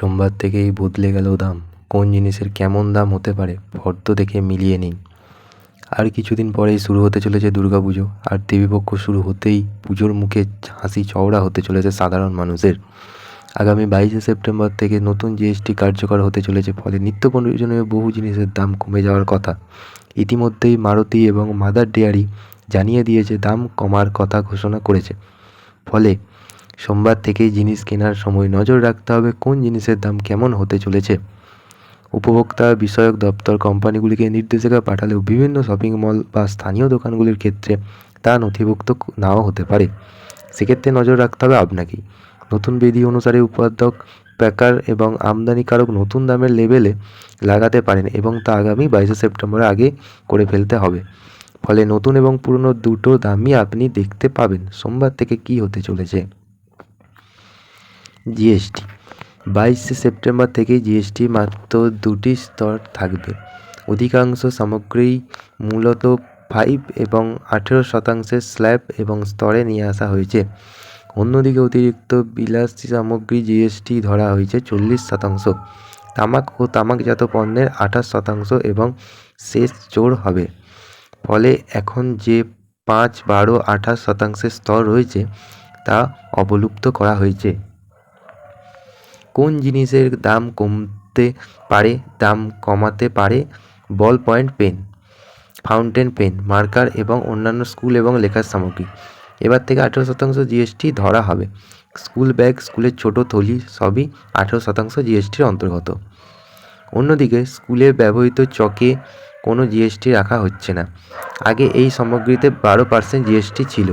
সোমবার থেকেই বদলে গেল দাম। কোন জিনিসের কেমন দাম হতে পারে, ফর্দ দেখে মিলিয়ে নিন। আর কিছুদিন পরেই শুরু হতে চলেছে দুর্গাপুজো। আর দেবীপক্ষ শুরু হতেই পুজোর মুখে হাসি চওড়া হতে চলেছে সাধারণ মানুষের। আগামী বাইশে সেপ্টেম্বর থেকে নতুন জিএসটি কার্যকর হতে চলেছে, ফলে নিত্য প্রয়োজনীয় বহু জিনিসের দাম কমে যাওয়ার কথা। ইতিমধ্যেই মারুতি এবং মাদার ডেয়ারি জানিয়ে দিয়েছে, দাম কমার কথা ঘোষণা করেছে। ফলে সোমবার থেকেই জিনিস কেনার সময় নজর রাখতে হবে কোন জিনিসের দাম কেমন হতে চলেছে। উপভোক্তা, বিষয়ক দপ্তর, কোম্পানিগুলিকে নির্দেশিকা পাঠালেও বিভিন্ন শপিং মল বা স্থানীয় দোকানগুলির ক্ষেত্রে তা নথিভুক্ত নাও হতে পারে। সেক্ষেত্রে নজর রাখতে হবে আপনাকেই। নতুন বিধি অনুসারে উৎপাদক, প্যাকার এবং আমদানিকারক নতুন দামের লেবেলে লাগাতে পারেন এবং তা আগামী বাইশে সেপ্টেম্বরের আগে করে ফেলতে হবে। ফলে নতুন এবং পুরনো দুটো দামই আপনি দেখতে পাবেন। সোমবার থেকে কি হতে চলেছে? জিএসটি বাইশে সেপ্টেম্বর থেকে জিএসটি মাত্র দুটি স্তর থাকবে। অধিকাংশ সামগ্রী মূলত ফাইভ এবং আঠেরো শতাংশের স্ল্যাব এবং স্তরে নিয়ে আসা হয়েছে। অন্যদিকে অতিরিক্ত বিলাসী সামগ্রী জিএসটি ধরা হয়েছে চল্লিশ শতাংশ। তামাক ও তামাকজাত পণ্যের আঠাশ শতাংশ এবং শেষ জোর হবে। ফলে এখন যে পাঁচ, বারো, আঠাশ শতাংশের স্তর রয়েছে, তা অবলুপ্ত করা হয়েছে। কোন জিনিসের দাম কমতে পারে, দাম কমাতে পারে? Ball, point, pen, fountain, pen, marker এবং অন্যান্য স্কুল এবং লেখার সামগ্রী। এবার থেকে আঠেরো শতাংশ জিএসটি ধরা হবে। স্কুল ব্যাগ, স্কুলের ছোট থলি সবই আঠেরো শতাংশ জিএসটির অন্তর্গত। অন্যদিকে, স্কুলে ব্যবহৃত চকে কোনো জিএসটি রাখা হচ্ছে না। আগে এই সামগ্রীতে বারো পার্সেন্ট জিএসটি ছিল।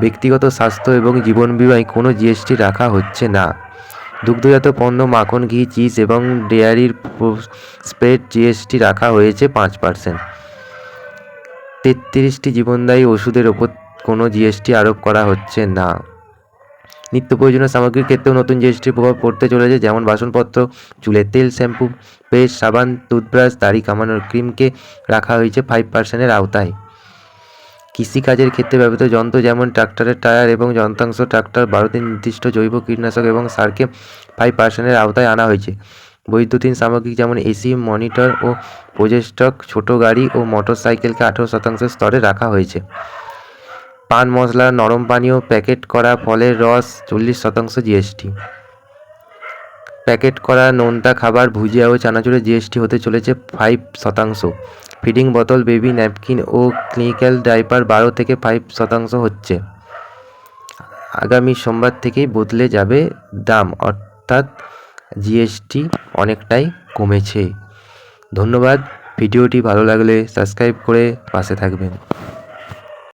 ব্যক্তিগত স্বাস্থ্য এবং জীবন বিমায় কোনো জিএসটি রাখা হচ্ছে না। দুগ্ধজাত পণ্য, মাখন, ঘি, চিজ এবং ডেয়ারির স্প্রেড জিএসটি রাখা হয়েছে পাঁচ পার্সেন্ট তেত্রিশটি জীবনদায়ী ওষুধের ওপর কোনো জিএসটি আরোপ করা হচ্ছে না। নিত্য প্রয়োজনীয় সামগ্রীর ক্ষেত্রেও নতুন জিএসটির প্রভাব পড়তে চলেছে, যেমন বাসনপত্র, চুলের তেল, শ্যাম্পু, পেস্ট, সাবান, টুথব্রাশ, দাড়ি কামানোর ক্রিমকে রাখা হয়েছে ফাইভ পার্সেন্টের আওতায়। কৃষিকাজের ক্ষেত্রে ব্যবহৃত যন্ত্র যেমন ট্রাক্টরের টায়ার এবং যন্ত্রাংশ, ট্রাক্টর ভারতের নির্দিষ্ট জৈব কীটনাশক এবং সারকে ফাইভ পার্সেন্টের আওতায় আনা হয়েছে। বৈদ্যুতিন সামগ্রী যেমন এসি, মনিটর ও প্রজেস্টক ছোট গাড়ি ও মোটর সাইকেলকে আঠেরো শতাংশের স্তরে রাখা হয়েছে। পান মশলা নরম পানীয় প্যাকেট করা ফলের রস চল্লিশ শতাংশ জিএসটি প্যাকেট করা নোনতা খাবার ভুজিয়া ও চানাচুরের জিএসটি হতে চলেছে ফাইভ শতাংশ। ফিডিং বোতল, বেবি ন্যাপকিন ও ক্লিনিক্যাল ডাইপার বারো থেকে ফাইভ শতাংশ হচ্ছে। আগামী সোমবার থেকেই বদলে যাবে দাম, অর্থাৎ জিএসটি অনেকটাই কমেছে। ধন্যবাদ, ভিডিওটি ভালো লাগলে সাবস্ক্রাইব করে পাশে থাকবেন।